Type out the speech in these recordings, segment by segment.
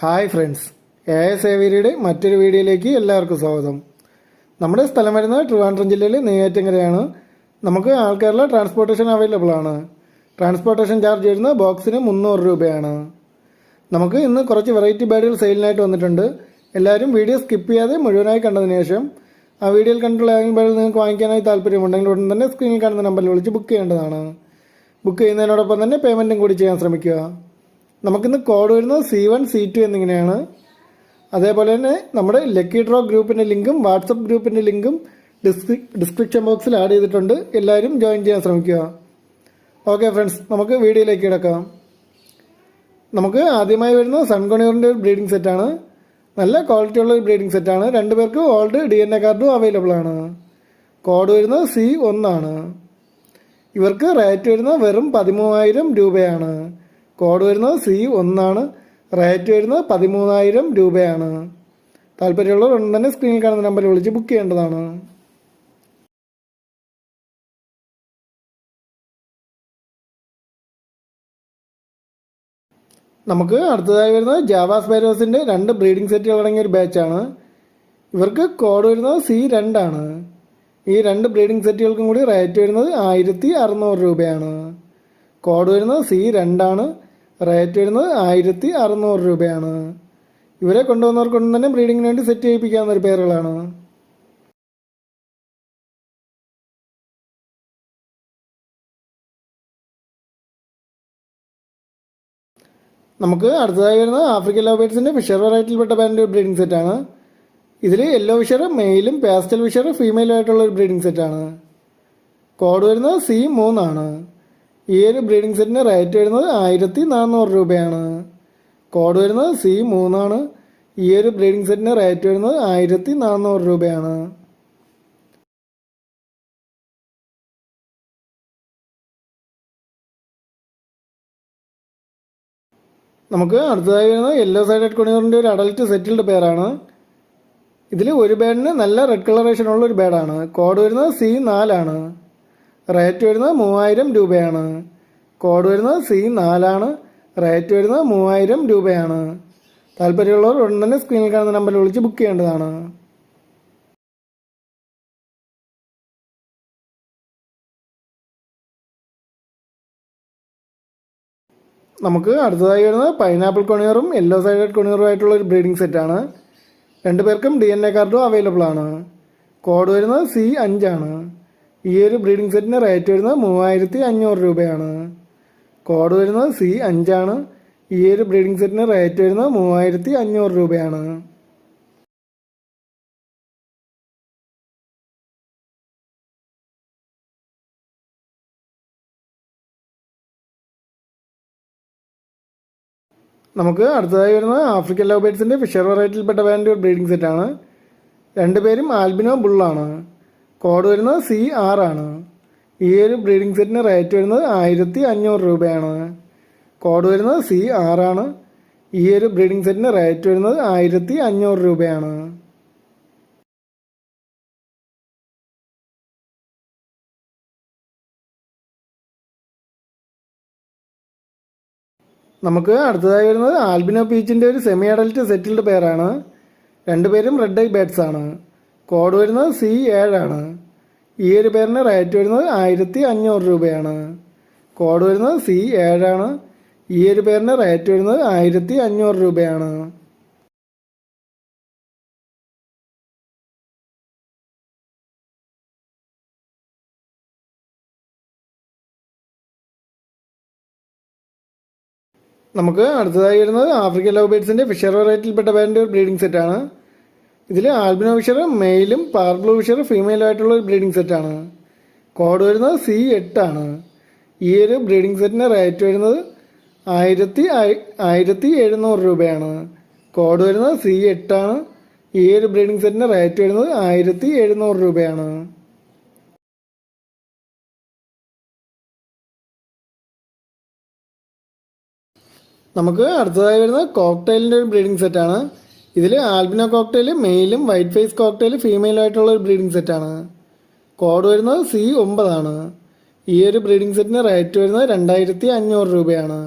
Hi friends. A S സേവേരിയുടെ മറ്റൊരു വീഡിയോയിലേക്ക് എല്ലാവർക്കും സ്വാഗതം. നമ്മുടെ സ്ഥലം വരുന്നത് ട്രിവാൻഡ്രം ജില്ലയിലെ നെയ്യാറ്റങ്കരയാണ്. നമുക്ക് ആൾക്കാരിലെ ട്രാൻസ്പോർട്ടേഷൻ അവൈലബിൾ ആണ്. ട്രാൻസ്പോർട്ടേഷൻ ചാർജ് വരുന്ന ബോക്സിന് മുന്നൂറ് രൂപയാണ്. നമുക്ക് ഇന്ന് കുറച്ച് വെറൈറ്റി ബാഡുകൾ സെയിലിനായിട്ട് വന്നിട്ടുണ്ട്. എല്ലാവരും വീഡിയോ സ്കിപ്പ് ചെയ്യാതെ മുഴുവനായി കണ്ടതിന് ശേഷം ആ വീഡിയോയിൽ കണ്ടിട്ടുള്ള ഏതെങ്കിലും ബാഡിൽ നിങ്ങൾക്ക് വാങ്ങിക്കാനായി താല്പര്യമുണ്ടെങ്കിൽ ഉടൻ തന്നെ സ്ക്രീനിൽ കാണുന്ന നമ്പറിൽ വിളിച്ച് ബുക്ക് ചെയ്യേണ്ടതാണ്. ബുക്ക് ചെയ്യുന്നതിനോടൊപ്പം തന്നെ പേയ്മെന്റും കൂടി ചെയ്യാൻ ശ്രമിക്കുക. നമുക്കിന്ന് കോഡ് വരുന്നത് സി വൺ സി ടു എന്നിങ്ങനെയാണ്. അതേപോലെ തന്നെ നമ്മുടെ ലക്കി ഡ്രോ ഗ്രൂപ്പിന്റെ ലിങ്കും വാട്സപ്പ് ഗ്രൂപ്പിന്റെ ലിങ്കും ഡിസ്ക്രിപ്ഷൻ ബോക്സിൽ ആഡ് ചെയ്തിട്ടുണ്ട്. എല്ലാവരും ജോയിൻ ചെയ്യാൻ ശ്രമിക്കുക. ഓക്കെ ഫ്രണ്ട്സ് നമുക്ക് വീഡിയോയിലേക്ക് കിടക്കാം. നമുക്ക് ആദ്യമായി വരുന്നത് സൺകൊണിയറിന്റെ ഒരു ബ്രീഡിംഗ് സെറ്റാണ് നല്ല ക്വാളിറ്റി ഉള്ള ഒരു ബ്രീഡിംഗ് സെറ്റാണ് രണ്ടുപേർക്ക് ഓൾഡ് ഡി എൻ എ കാർഡും അവൈലബിൾ ആണ്. കോഡ് വരുന്നത് സി ഒന്നാണ് ഇവർക്ക് റേറ്റ് വരുന്നത് വെറും പതിമൂവായിരം രൂപയാണ്. കോഡ് വരുന്നത് സി ഒന്നാണ്. റേറ്റ് വരുന്നത് പതിമൂന്നായിരം രൂപയാണ്. താല്പര്യമുള്ളവർ ഉടൻ തന്നെ സ്ക്രീനിൽ കാണുന്ന നമ്പറിൽ വിളിച്ച് ബുക്ക് ചെയ്യേണ്ടതാണ്. നമുക്ക് അടുത്തതായി വരുന്നത് ജാവാ സ്പൈറോസിന്റെ രണ്ട് ബ്രീഡിംഗ് സെറ്റുകൾ അടങ്ങിയ ഒരു ബാച്ചാണ്. ഇവർക്ക് കോഡ് വരുന്നത് സി രണ്ടാണ്. ഈ രണ്ട് ബ്രീഡിംഗ് സെറ്റുകൾക്കും കൂടി റേറ്റ് വരുന്നത് ആയിരത്തി അറുന്നൂറ് രൂപയാണ്. കോഡ് വരുന്നത് സി രണ്ടാണ്. റേറ്റ് വരുന്നത് ആയിരത്തി അറുന്നൂറ് രൂപയാണ്. ഇവരെ കൊണ്ടുവന്നവർക്കൊന്നും തന്നെ ബ്രീഡിങ്ങിന് വേണ്ടി സെറ്റ് ചെയ്യിപ്പിക്കാവുന്ന ഒരു പേരുകളാണ്. നമുക്ക് അടുത്തതായി വരുന്നത് ആഫ്രിക്കൻ ലോബേറ്റ്സിന്റെ ഫിഷർ വെറൈറ്റിയിൽപ്പെട്ട ബാൻഡ് ബ്രീഡിംഗ് സെറ്റാണ് ഇതിൽ യെല്ലോ ഫിഷർ മെയിലും പാസ്റ്റൽ ഫിഷർ ഫീമെയിലും ആയിട്ടുള്ള ഒരു ബ്രീഡിംഗ് സെറ്റാണ് കോഡ് വരുന്നത് സി മൂന്നാണ്. ഈ ഒരു ബ്രീഡിംഗ് സെറ്റിന് റേറ്റ് വരുന്നത് ആയിരത്തി നാനൂറ് രൂപയാണ്. കോഡ് വരുന്നത് സി മൂന്നാണ്. ഈ ഒരു ബ്രീഡിംഗ് സെറ്റിന് റേറ്റ് വരുന്നത് ആയിരത്തി നാനൂറ് രൂപയാണ്. നമുക്ക് അടുത്തതായി വരുന്നത് യെല്ലോ സൈഡഡ് കൊണിയറിന്റെ ഒരു അഡൽട്ട് സെറ്റിൽഡ് പേരാണ് ഇതിൽ ഒരു ബേഡിന് നല്ല റെഡ് കളറേഷൻ ഉള്ള ഒരു ബേഡാണ് കോഡ് വരുന്നത് സി നാലാണ്. റേറ്റ് വരുന്നത് മൂവായിരം രൂപയാണ്. കോഡ് വരുന്നത് സി നാലാണ്. റേറ്റ് വരുന്നത് മൂവായിരം രൂപയാണ്. താല്പര്യമുള്ളവർ ഉടൻ തന്നെ സ്ക്രീനിൽ കാണുന്ന നമ്പറിൽ വിളിച്ച് ബുക്ക് ചെയ്യേണ്ടതാണ്. നമുക്ക് അടുത്തതായി വരുന്നത് പൈനാപ്പിൾ കൊണിയറും യെല്ലോ സൈഡഡ് കൊണിയറും ആയിട്ടുള്ള ഒരു ബ്രീഡിംഗ് സെറ്റാണ് രണ്ടുപേർക്കും ഡി എൻ എ കാർഡും അവൈലബിൾ ആണ്. കോഡ് വരുന്നത് സി അഞ്ചാണ്. ഈ ഒരു ബ്രീഡിംഗ് സെറ്റിന് റേറ്റ് വരുന്നത് മൂവായിരത്തി അഞ്ഞൂറ് രൂപയാണ്. കോഡ് വരുന്നത് സി അഞ്ചാണ്. ഈ ഒരു ബ്രീഡിംഗ് സെറ്റിന് റേറ്റ് വരുന്നത് മൂവായിരത്തി അഞ്ഞൂറ് രൂപയാണ്. നമുക്ക് അടുത്തതായി വരുന്നത് ആഫ്രിക്കൻ ലവ് ഫിഷർ വെറൈറ്റിയിൽപ്പെട്ട വേണ്ട ഒരു ബ്രീഡിംഗ് സെറ്റാണ്. രണ്ടുപേരും ആൽബിനോ ബുള്ളാണ്. കോഡ് വരുന്നത് സി ആറാണ് ഈ ഒരു ബ്രീഡിംഗ് സെറ്റിന് റേറ്റ് വരുന്നത് ആയിരത്തി അഞ്ഞൂറ് രൂപയാണ്. കോഡ് വരുന്നത് സി ആറാണ് ഈ ഒരു ബ്രീഡിംഗ് സെറ്റിന് റേറ്റ് വരുന്നത് ആയിരത്തി അഞ്ഞൂറ് രൂപയാണ്. നമുക്ക് അടുത്തതായി വരുന്നത് ആൽബിനോ പീച്ചിന്റെ ഒരു സെമി അഡൽറ്റ് സെറ്റിൽഡ് പേരാണ് രണ്ടുപേരും റെഡ് ഐ ബേഡ്സ് ആണ്. കോഡ് വരുന്നത് സി ഏഴാണ് ഈ ഒരു പേരിന് റേറ്റ് വരുന്നത് ആയിരത്തി അഞ്ഞൂറ് രൂപയാണ്. കോഡ് വരുന്നത് സി ഏഴാണ് ഈ ഒരു പേരിന് റേറ്റ് വരുന്നത് ആയിരത്തി അഞ്ഞൂറ് രൂപയാണ്. നമുക്ക് അടുത്തതായി വരുന്നത് ആഫ്രിക്കൻ ലവ് ബേഡ്സിന്റെ ഫിഷർ വെറൈറ്റിയിൽപ്പെട്ട പേരിന്റെ ഒരു ബ്രീഡിംഗ് സെറ്റാണ്. ഇതിൽ ആൽബിനോ ഫിഷർ മെയിലും പാർബ്ലോ ഫിഷർ ഫീമെയിലും ആയിട്ടുള്ള ഒരു ബ്രീഡിംഗ് സെറ്റാണ് കോഡ് വരുന്നത് സി എട്ടാണ് ഈ ഒരു ബ്രീഡിംഗ് സെറ്റിന്റെ റേറ്റ് വരുന്നത് ആയിരത്തി ആയിരത്തി എഴുന്നൂറ് രൂപയാണ്. കോഡ് വരുന്നത് സി എട്ടാണ് ഈ ഒരു ബ്രീഡിംഗ് സെറ്റിന്റെ റേറ്റ് വരുന്നത് ആയിരത്തി എഴുന്നൂറ് രൂപയാണ്. നമുക്ക് അടുത്തതായി വരുന്നത് കോക്ടെയിലിന്റെ ഒരു ബ്രീഡിംഗ് സെറ്റാണ് ഇതിൽ ആൽബിനോ കോക്ടെയിൽ മെയിലും വൈറ്റ് ഫേസ് കോക്ടെയിൽ ഫീമെയിലായിട്ടുള്ള ഒരു ബ്രീഡിംഗ് സെറ്റാണ് കോഡ് വരുന്നത് സി ഒമ്പതാണ്. ഈ ഒരു ബ്രീഡിംഗ് സെറ്റിന് റേറ്റ് വരുന്നത് രണ്ടായിരത്തി അഞ്ഞൂറ് രൂപയാണ്.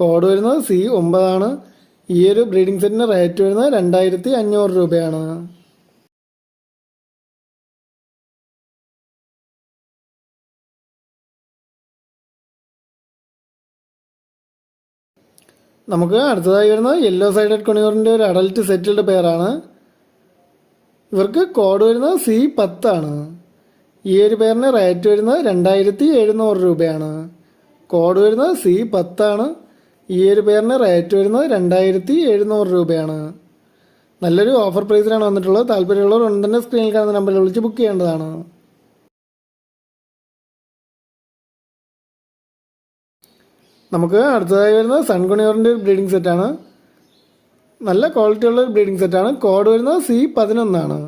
കോഡ് വരുന്നത് സി ഒമ്പതാണ്. ഈ ഒരു ബ്രീഡിംഗ് സെറ്റിന് റേറ്റ് വരുന്നത് രണ്ടായിരത്തി അഞ്ഞൂറ് രൂപയാണ്. നമുക്ക് അടുത്തതായി വരുന്നത് യെല്ലോ സൈഡഡ് കൊണിയോറിന്റെ ഒരു അഡൽട്ട് സെറ്റിൽഡ് പെയറാണ് ഇവർക്ക് കോഡ് വരുന്നത് സി പത്താണ് ഈ ഒരു പേരിന് റേറ്റ് വരുന്നത് രണ്ടായിരത്തി എഴുന്നൂറ് രൂപയാണ്. കോഡ് വരുന്നത് സി പത്താണ് ഈ ഒരു പേരിന് റേറ്റ് വരുന്നത് രണ്ടായിരത്തി എഴുന്നൂറ് രൂപയാണ്. നല്ലൊരു ഓഫർ പ്രൈസിലാണ് വന്നിട്ടുള്ളത്. താല്പര്യമുള്ളവർ ഉടൻ തന്നെ സ്ക്രീനിൽ കാണുന്ന നമ്പറിൽ വിളിച്ച് ബുക്ക് ചെയ്യേണ്ടതാണ്. നമുക്ക് അടുത്തതായി വരുന്നത് സൺകുണിയോറിന്റെ ഒരു ബ്രീഡിംഗ് സെറ്റാണ് നല്ല ക്വാളിറ്റി ഉള്ള ഒരു ബ്രീഡിംഗ് സെറ്റാണ് കോഡ് വരുന്നത് സി പതിനൊന്നാണ്.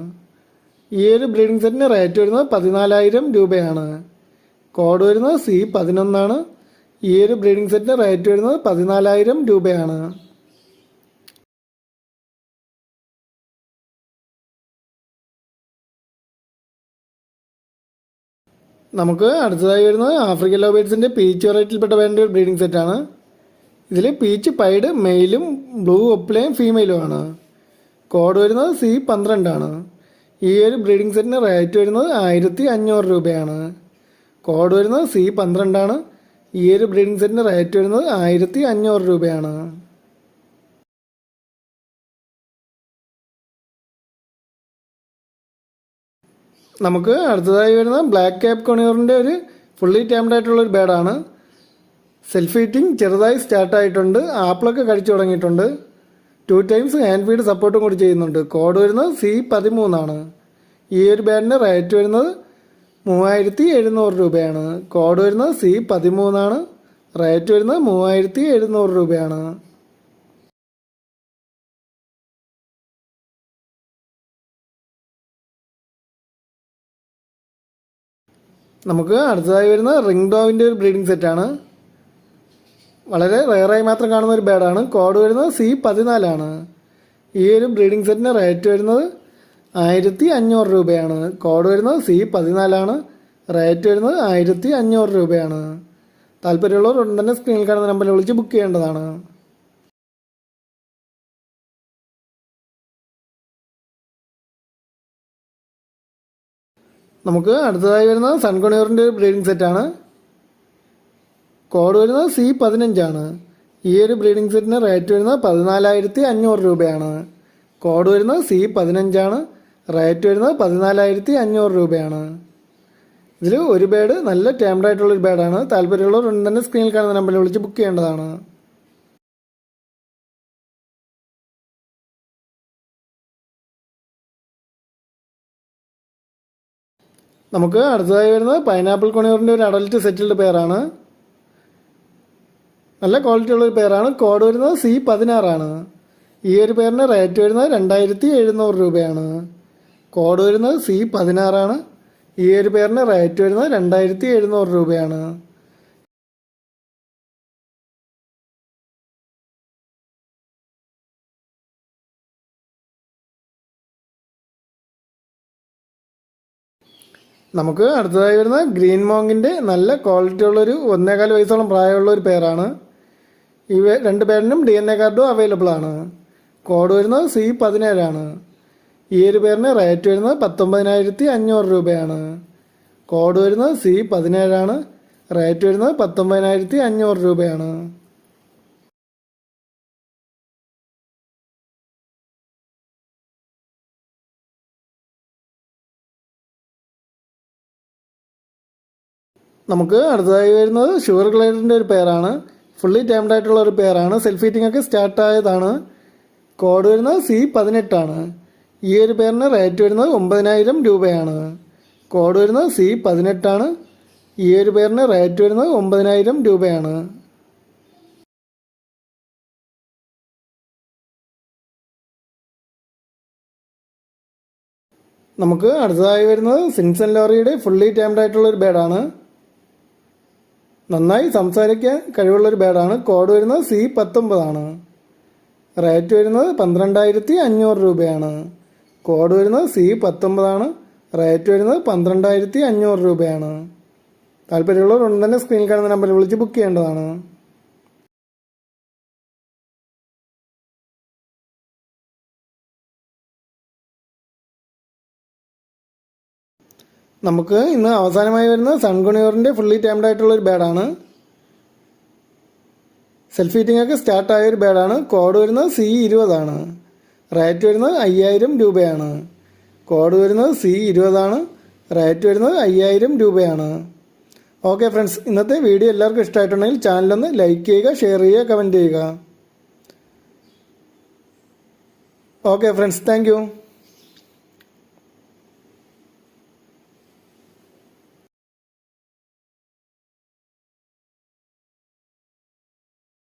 ഈ ഒരു ബ്രീഡിംഗ് സെറ്റിന് റേറ്റ് വരുന്നത് പതിനാലായിരം രൂപയാണ്. കോഡ് വരുന്നത് സി പതിനൊന്നാണ്. ഈ ഒരു ബ്രീഡിംഗ് സെറ്റിന് റേറ്റ് വരുന്നത് പതിനാലായിരം രൂപയാണ്. നമുക്ക് അടുത്തതായി വരുന്നത് ആഫ്രിക്കൻ ലോബേഡ്സിന്റെ പീച്ച് വെറൈറ്റിയിൽപ്പെട്ട വേണ്ട ഒരു ബ്രീഡിംഗ് സെറ്റാണ് ഇതിൽ പീച്ച് പൈഡ് മെയിലും ബ്ലൂ ഒപ്പിലയും ഫീമെയിലുമാണ്. കോഡ് വരുന്നത് സി പന്ത്രണ്ടാണ്. ഈ ഒരു ബ്രീഡിംഗ് സെറ്റിന് റേറ്റ് വരുന്നത് ആയിരത്തി അഞ്ഞൂറ് രൂപയാണ്. കോഡ് വരുന്നത് സി പന്ത്രണ്ടാണ്. ഈ ഒരു ബ്രീഡിംഗ് സെറ്റിന് റേറ്റ് വരുന്നത് ആയിരത്തി അഞ്ഞൂറ് രൂപയാണ്. നമുക്ക് അടുത്തതായി വരുന്ന ബ്ലാക്ക് ക്യാപ് കൊണിയൂറിന്റെ ഒരു ഫുള്ളി ടൈംഡ് ആയിട്ടുള്ള ഒരു ബേഡാണ് സെൽഫ് ഹീറ്റിംഗ് ചെറുതായി സ്റ്റാർട്ട് ആയിട്ടുണ്ട്. ആപ്പിളൊക്കെ കഴിച്ചു തുടങ്ങിയിട്ടുണ്ട്. ടു ടൈംസ് ഹാൻഡ് ഫീഡ് സപ്പോർട്ടും കൂടി ചെയ്യുന്നുണ്ട്. കോഡ് വരുന്നത് സി പതിമൂന്നാണ്. ഈ ഒരു ബാഡിന്റെ റേറ്റ് വരുന്നത് മൂവായിരത്തി എഴുന്നൂറ് രൂപയാണ്. കോഡ് വരുന്നത് സി പതിമൂന്നാണ്. റേറ്റ് വരുന്നത് മൂവായിരത്തി എഴുന്നൂറ് രൂപയാണ്. നമുക്ക് അടുത്തതായി വരുന്ന റിംഗ് ഡോവിന്റെ ഒരു ബ്രീഡിംഗ് സെറ്റാണ് വളരെ റെയറായി മാത്രം കാണുന്ന ഒരു ബേഡാണ് കോഡ് വരുന്നത് സി പതിനാലാണ് ഈ ഒരു ബ്രീഡിംഗ് സെറ്റിന് റേറ്റ് വരുന്നത് ആയിരത്തി അഞ്ഞൂറ് രൂപയാണ്. കോഡ് വരുന്നത് സി പതിനാലാണ് റേറ്റ് വരുന്നത് ആയിരത്തി അഞ്ഞൂറ് രൂപയാണ്. താല്പര്യമുള്ളവർ ഉടൻ തന്നെ സ്ക്രീനിൽ കാണുന്ന നമ്പറിൽ വിളിച്ച് ബുക്ക് ചെയ്യേണ്ടതാണ്. നമുക്ക് അടുത്തതായി വരുന്നത് സൺകൊണിയറിന്റെ ഒരു ബ്രീഡിംഗ് സെറ്റാണ് കോഡ് വരുന്നത് സി പതിനഞ്ചാണ് ഈ ഒരു ബ്രീഡിംഗ് സെറ്റിന് റേറ്റ് വരുന്നത് പതിനാലായിരത്തി അഞ്ഞൂറ് രൂപയാണ്. കോഡ് വരുന്നത് സി പതിനഞ്ചാണ് റേറ്റ് വരുന്നത് പതിനാലായിരത്തി അഞ്ഞൂറ് രൂപയാണ്. ഇതിൽ ഒരു ബേഡ് നല്ല ടേംഡ് ആയിട്ടുള്ള ഒരു ബേഡാണ് താല്പര്യമുള്ളവർ ഉണ്ടെന്ന് സ്ക്രീനിൽ കാണുന്ന നമ്പറിൽ വിളിച്ച് ബുക്ക് ചെയ്യേണ്ടതാണ്. നമുക്ക് അടുത്തതായി വരുന്നത് പൈനാപ്പിൾ കൊണിയൂറിന്റെ ഒരു അഡൽറ്റ് സെറ്റിൽഡ് പെയറാണ് നല്ല ക്വാളിറ്റി ഉള്ള ഒരു പെയറാണ് കോഡ് വരുന്നത് സി പതിനാറാണ് ഈ ഒരു പേരിന് റേറ്റ് വരുന്നത് രണ്ടായിരത്തി എഴുന്നൂറ് രൂപയാണ്. കോഡ് വരുന്നത് സി പതിനാറാണ് ഈ ഒരു പേരിന് റേറ്റ് വരുന്നത് രണ്ടായിരത്തി എഴുന്നൂറ് രൂപയാണ്. നമുക്ക് അടുത്തതായി വരുന്ന ഗ്രീൻ മോങ്ങിന്റെ നല്ല ക്വാളിറ്റി ഉള്ളൊരു ഒന്നേകാൽ വയസ്സോളം പ്രായമുള്ള ഒരു പേരാണ്. ഈ രണ്ട് പേരിനും ഡി എൻ എ കാർഡും അവൈലബിൾ ആണ്. കോഡ് വരുന്നത് സി പതിനേഴാണ്. ഈ ഒരു പേരിന് റേറ്റ് വരുന്നത് പത്തൊമ്പതിനായിരത്തി അഞ്ഞൂറ് രൂപയാണ്. കോഡ് വരുന്നത് സി പതിനേഴാണ്. റേറ്റ് വരുന്നത് പത്തൊമ്പതിനായിരത്തി അഞ്ഞൂറ് രൂപയാണ്. നമുക്ക് അടുത്തതായി വരുന്നത് ഷുഗർ ഗ്ലൈഡറിന്റെ ഒരു പെയറാണ് ഫുള്ളി ടൈംഡ് ആയിട്ടുള്ള ഒരു പെയറാണ് സെൽഫ് ഹീറ്റിംഗ് ഒക്കെ സ്റ്റാർട്ട് ആയതാണ്. കോഡ് വരുന്നത് സി പതിനെട്ടാണ് ഈ ഒരു പേരിന് റേറ്റ് വരുന്നത് ഒമ്പതിനായിരം രൂപയാണ്. കോഡ് വരുന്നത് സി പതിനെട്ടാണ് ഈ ഒരു പേരിന് റേറ്റ് വരുന്നത് ഒമ്പതിനായിരം രൂപയാണ്. നമുക്ക് അടുത്തതായി വരുന്നത് സിൻസൺ ലോറിയുടെ ഫുള്ളി ടൈംഡ് ആയിട്ടുള്ള ഒരു ബേഡാണ് നന്നായി സംസാരിക്കാൻ കഴിവുള്ളൊരു ബേഡാണ്. കോഡ് വരുന്നത് സി പത്തൊമ്പതാണ്. റേറ്റ് വരുന്നത് പന്ത്രണ്ടായിരത്തി അഞ്ഞൂറ് രൂപയാണ്. കോഡ് വരുന്നത് സി പത്തൊമ്പതാണ്. റേറ്റ് വരുന്നത് പന്ത്രണ്ടായിരത്തി അഞ്ഞൂറ് രൂപയാണ്. താല്പര്യമുള്ളവർ ഉടൻ സ്ക്രീനിൽ കാണുന്ന നമ്പറിൽ വിളിച്ച് ബുക്ക് ചെയ്യേണ്ടതാണ്. നമുക്ക് ഇന്ന് അവസാനമായി വരുന്ന സൺഗുണിയോറിന്റെ ഫുള്ളി ടൈംഡ് ആയിട്ടുള്ള ഒരു ബാഡാണ് സെൽഫ് ഹീറ്റിംഗ് ഒക്കെ സ്റ്റാർട്ടായ ഒരു ബാഡാണ് കോഡ് വരുന്നത് സി ഇരുപതാണ് റേറ്റ് വരുന്നത് അയ്യായിരം രൂപയാണ്. കോഡ് വരുന്നത് സി ഇരുപതാണ് റേറ്റ് വരുന്നത് അയ്യായിരം രൂപയാണ്. ഓക്കെ ഫ്രണ്ട്സ് ഇന്നത്തെ വീഡിയോ എല്ലാവർക്കും ഇഷ്ടമായിട്ടുണ്ടെങ്കിൽ ചാനലൊന്ന് ലൈക്ക് ചെയ്യുക ഷെയർ ചെയ്യുക കമന്റ് ചെയ്യുക. Okay friends thank